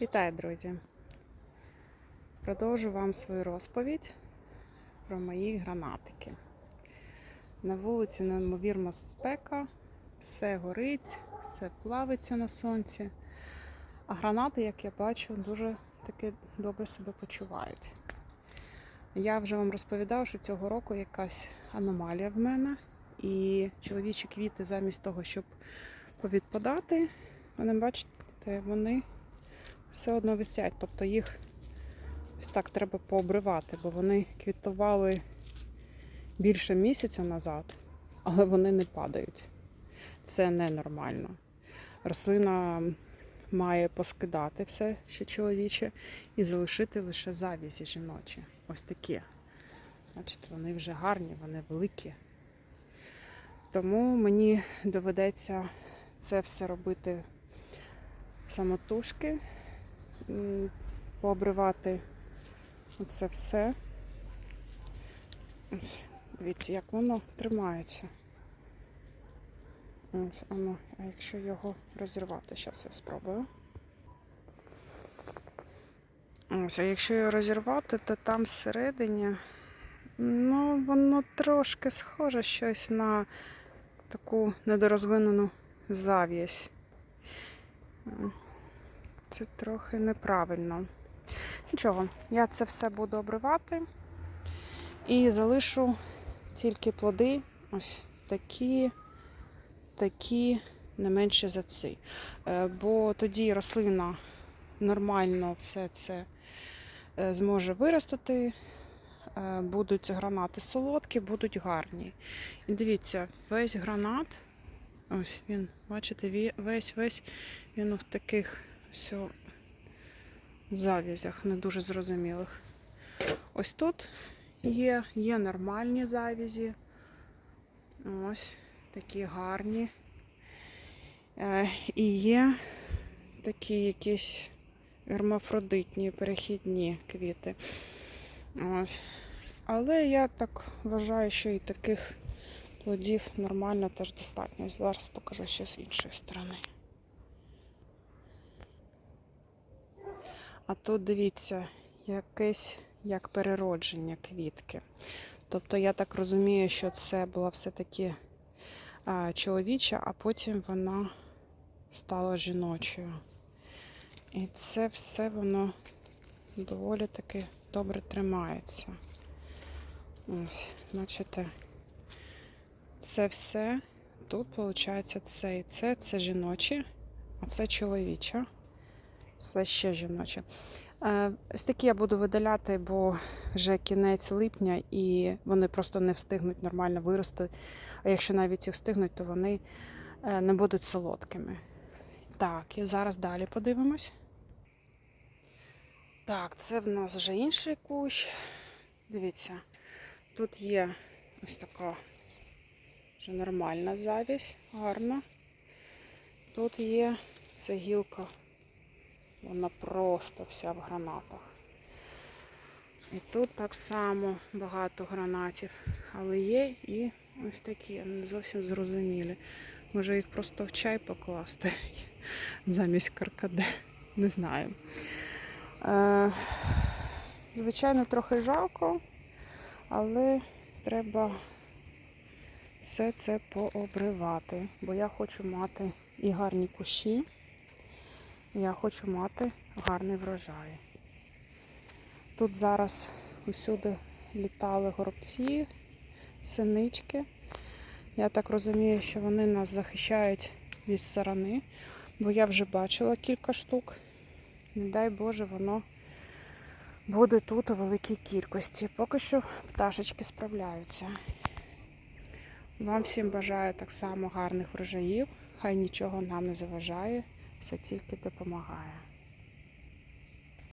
Вітаю, друзі! Продовжу вам свою розповідь про мої гранатики. На вулиці неймовірна спека, все горить, все плавиться на сонці. А гранати, як я бачу, дуже таки добре себе почувають. Я вже вам розповідав, що цього року якась аномалія в мене, і чоловічі квіти, замість того, щоб повідпадати, вони, бачите, вони все одно висять. Тобто їх ось так треба пообривати, бо вони квітували більше місяця назад, але вони не падають. Це ненормально. Рослина має поскидати все, що чоловіче, і залишити лише завісі жіночі. Ось такі. Бачите, вони вже гарні, вони великі. Тому мені доведеться це все робити самотужки, пообривати оце все. Ось, дивіться, як воно тримається. Ось, а ну, а якщо його розірвати, зараз я спробую. Ось, а якщо його розірвати, то там всередині, ну, воно трошки схоже щось на таку недорозвинену зав'язь. Це трохи неправильно. Нічого, я це все буду обривати і залишу тільки плоди, ось такі, такі, не менше за ці. Е, Бо тоді рослина нормально все це е, зможе виростити. е, Будуть гранати солодкі, будуть гарні. І дивіться, весь гранат, ось він, бачите, весь весь він в таких все завязях, не дуже зрозумілих. Ось тут є, є нормальні завязі. Ось такі гарні. Е, І є такі якісь гермафродитні, перехідні квіти. Ось. Але я так вважаю, що і таких плодів нормально теж достатньо. Зараз покажу ще з іншої сторони. А тут дивіться, якесь як переродження квітки. Тобто я так розумію, що це була все-таки чоловіча, а потім вона стала жіночою. І це все воно доволі таки добре тримається. Ось, бачите, це все. Тут, виходить, це і це, це жіноче, а це чоловіча. Це ще жіноче. Е, Ось такі я буду видаляти, бо вже кінець липня і вони просто не встигнуть нормально вирости. А якщо навіть і встигнуть, то вони е, не будуть солодкими. Так, і зараз далі подивимось. Так, це в нас вже інший кущ. Дивіться, тут є ось така вже нормальна завість, гарна. Тут є це гілка вона просто вся в гранатах. І тут так само багато гранатів, але є і ось такі, не зовсім зрозумілі. Може їх просто в чай покласти замість каркаде. Не знаю. Е, звичайно, трохи жалко, але треба все це пообривати, бо я хочу мати і гарні кущі. Я хочу мати гарний врожай. Тут зараз усюди літали горобці, синички. Я так розумію, що вони нас захищають від сарани, бо я вже бачила кілька штук. Не дай Боже, воно буде тут у великій кількості. Поки що пташечки справляються. Вам всім бажаю так само гарних врожаїв. Хай нічого нам не заважає все тільки допомагає.